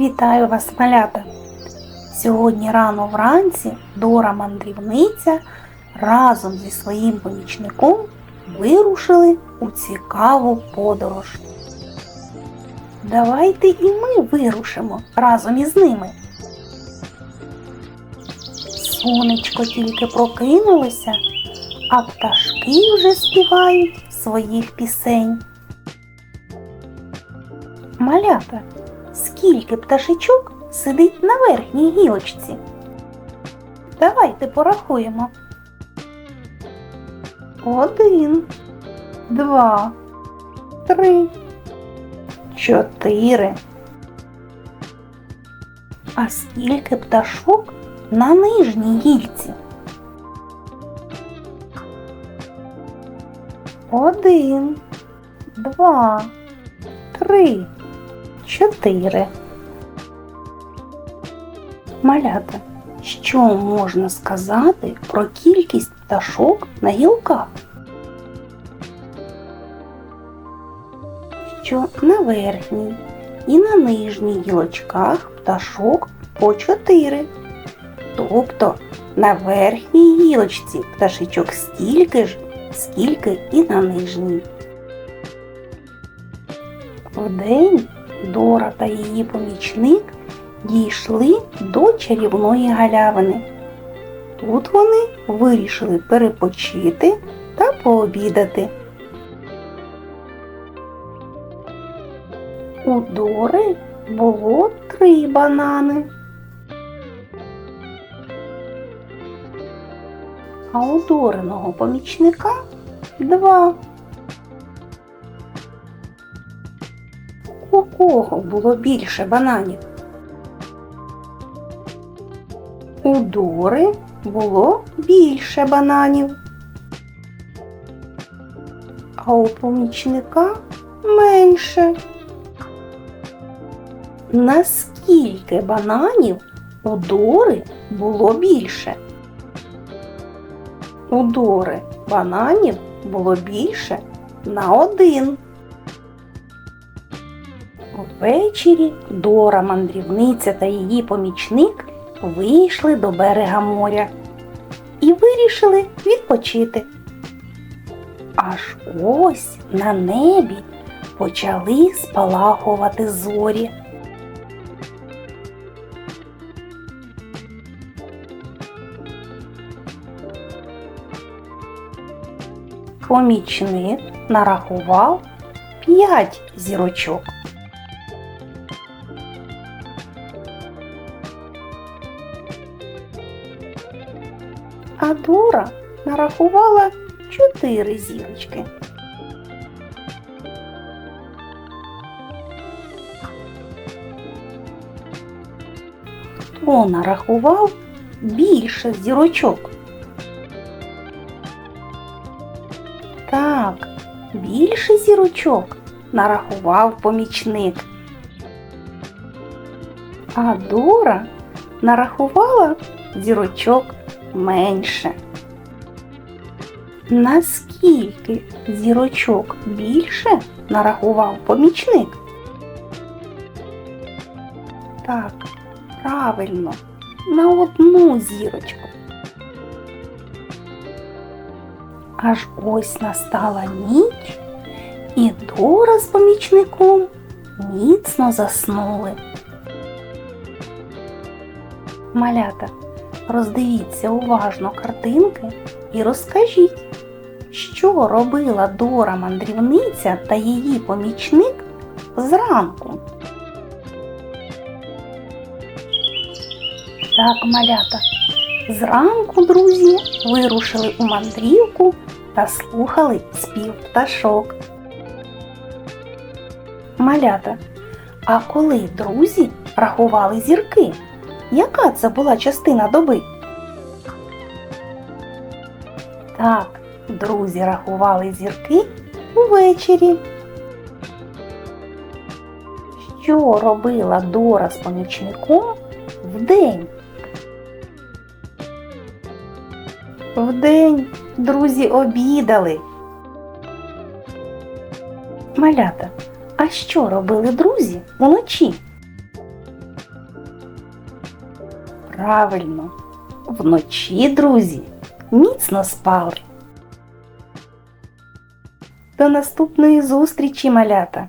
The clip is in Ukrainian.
Вітаю вас, малята! Сьогодні рано вранці Дора мандрівниця разом зі своїм помічником вирушили у цікаву подорож. Давайте і ми вирушимо разом із ними. Сонечко тільки прокинулося, а пташки вже співають своїх пісень. Малята, скільки пташечок сидить на верхній гілочці? Давайте порахуємо. Один, два, три, чотири. А скільки пташок на нижній гілці? Один, два, три, чотири. Малята, що можна сказати про кількість пташок на гілках? Що на верхній і на нижній гілочках пташок по чотири. Тобто на верхній гілочці пташечок стільки ж, скільки і на нижній. Вдень Дора та її помічник дійшли до чарівної галявини. Тут вони вирішили перепочити та пообідати. У Дори було три банани. А у Дориного помічника два. У кого було більше бананів? У Дори було більше бананів. А у помічника менше. Наскільки бананів у Дори було більше? У Дори бананів було більше на один. Ввечері Дора, мандрівниця та її помічник вийшли до берега моря і вирішили відпочити. Аж ось на небі почали спалахувати зорі. Помічник нарахував п'ять зірочок. А Дора нарахувала чотири зірочки. Хто нарахував більше зірочок? Так, більше зірочок нарахував помічник. А Дора нарахувала зірочок менше. Наскільки зірочок більше нарахував помічник? Так, правильно, на одну зірочку. Аж ось настала ніч, і Дора з помічником міцно заснули. Малята, роздивіться уважно картинки і розкажіть, що робила Дора мандрівниця та її помічник зранку. Так, малята, зранку друзі вирушили у мандрівку та слухали спів пташок. Малята, а коли друзі рахували зірки? Яка це була частина доби? Так, друзі рахували зірки увечері. Що робила Дора з помічником вдень? Вдень друзі обідали. Малята, а що робили друзі вночі? Правильно, вночі друзі міцно спали. До наступної зустрічі, малята!